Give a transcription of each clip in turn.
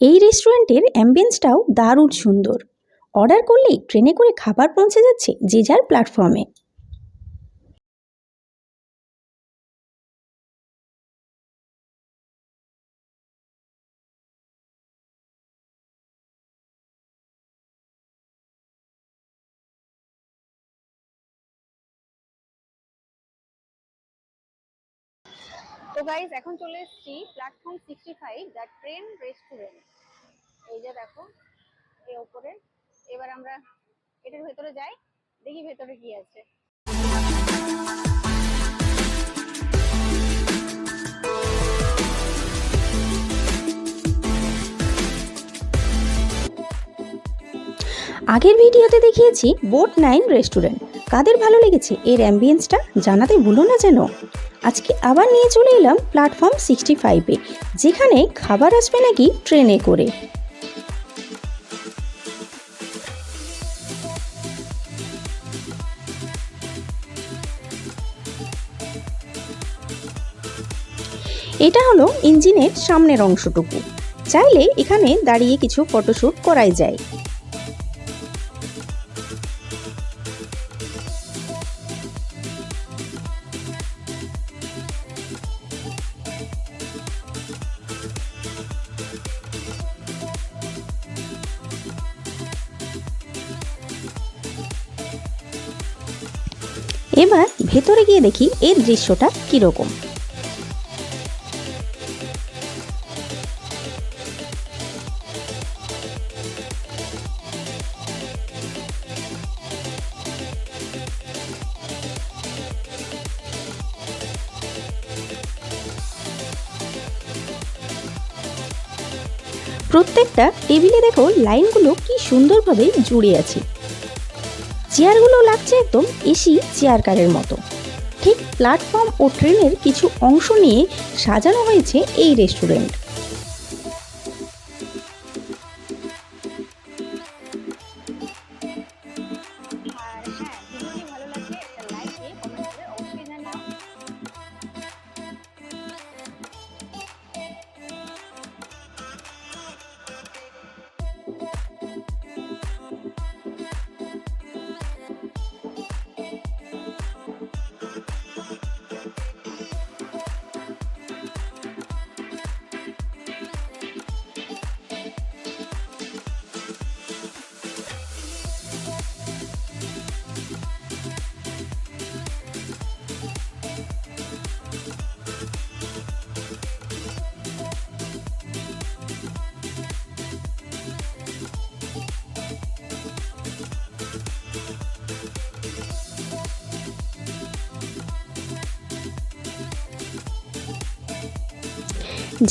এই রেস্টুরেন্টের অ্যাম্বিয়েন্সটাও দারুণ সুন্দর। অর্ডার করলেই ট্রেনে করে খাবার পৌঁছে যাচ্ছে যে যার প্ল্যাটফর্মে তো গাইজ এখন চলে এসেছি platform sixty five the train restaurant এই যে দেখো এই ওপরে। এবার আমরা এটার ভেতরে যাই, দেখি ভেতরে কি আছে। আগের ভিডিওতে দেখিয়েছি বোট নাইন রেস্টুরেন্ট। কাদের ভালো লেগেছে এর অ্যাম্বিয়েন্সটা জানাতে ভুলো না যেন। আজকে আবার নিয়ে চলে এলাম প্ল্যাটফর্ম সিক্সটি ফাইভে যেখানে খাবার আসবে নাকি ট্রেনে করে। এটা হলো ইঞ্জিনের সামনের অংশটুকু। চাইলে এখানে দাঁড়িয়ে কিছু ফটোশ্যুট করাই যায়। এবার ভেতরে গিয়ে দেখি এর দৃশ্যটা কীরকম। প্রত্যেকটা টেবিলে দেখো লাইনগুলো কি সুন্দরভাবে জুড়ে আছে। চেয়ারগুলো লাগছে একদম এসি চেয়ার কারের মতো। ঠিক প্ল্যাটফর্ম ও ট্রেনের কিছু অংশ নিয়ে সাজানো হয়েছে এই রেস্টুরেন্ট।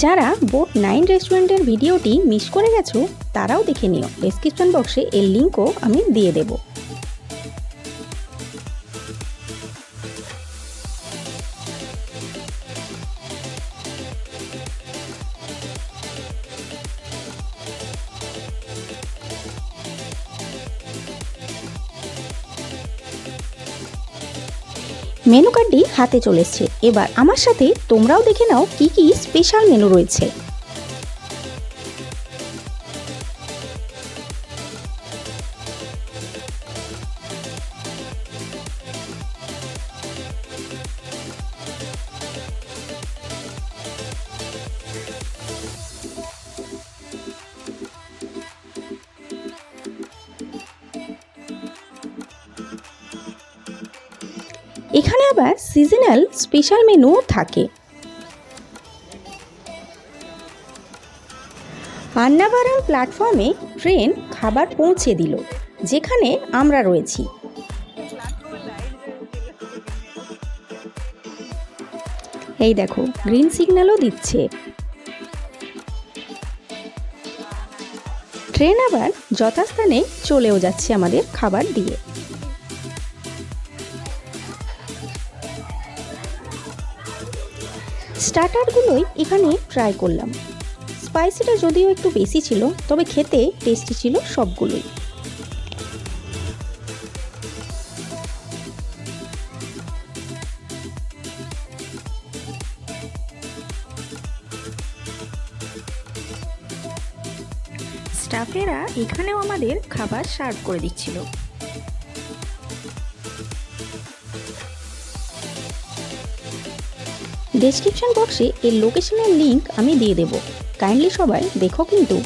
যারা বোট নাইন রেস্টুরেন্টের ভিডিওটি মিস করে গেছো, তারাও দেখে নিও। ডেসক্রিপশন বক্সে এর লিঙ্কও আমি দিয়ে দেবো। মেনু কার্ডটি হাতে চলেছে এবার আমার সাথে তোমরাও দেখে নাও কি কি স্পেশাল মেনু রয়েছে। এখানে আবার সিজনাল স্পেশাল মেনুও থাকে। আন্নাবারাম প্ল্যাটফর্মে ট্রেন খাবার পৌঁছে দিল, যেখানে আমরা রয়েছি। এই দেখো গ্রিন সিগন্যালও দিচ্ছে। ট্রেন আবার যথাস্থানে চলেও যাচ্ছে আমাদের খাবার দিয়ে। স্টার্টারগুলোই এখানে ট্রাই করলাম। স্পাইসিটা যদিও একটু বেশি ছিল, তবে খেতে টেস্টি ছিল সবগুলোই। স্টাফেরা এখানেও আমাদের খাবার সার্ভ করে দিচ্ছিল। ডেসক্রিপশন বক্সে এর লোকেশনের লিঙ্ক আমি দিয়ে দেব। কাইন্ডলি সবাই দেখো কিন্তু।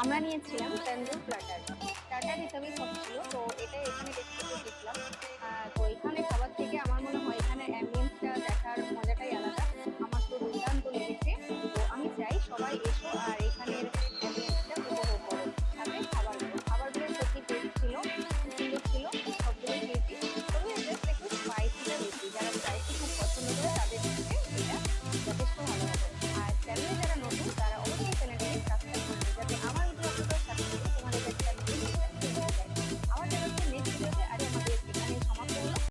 আমরা নিয়েছিলাম তন্দুর প্লাটার। প্লাটার হিসাবেই সব ছিল তো এটা এখানে দেখতে দেখলাম। তো এখানে খাবার থেকে আমার মনে হয় এখানে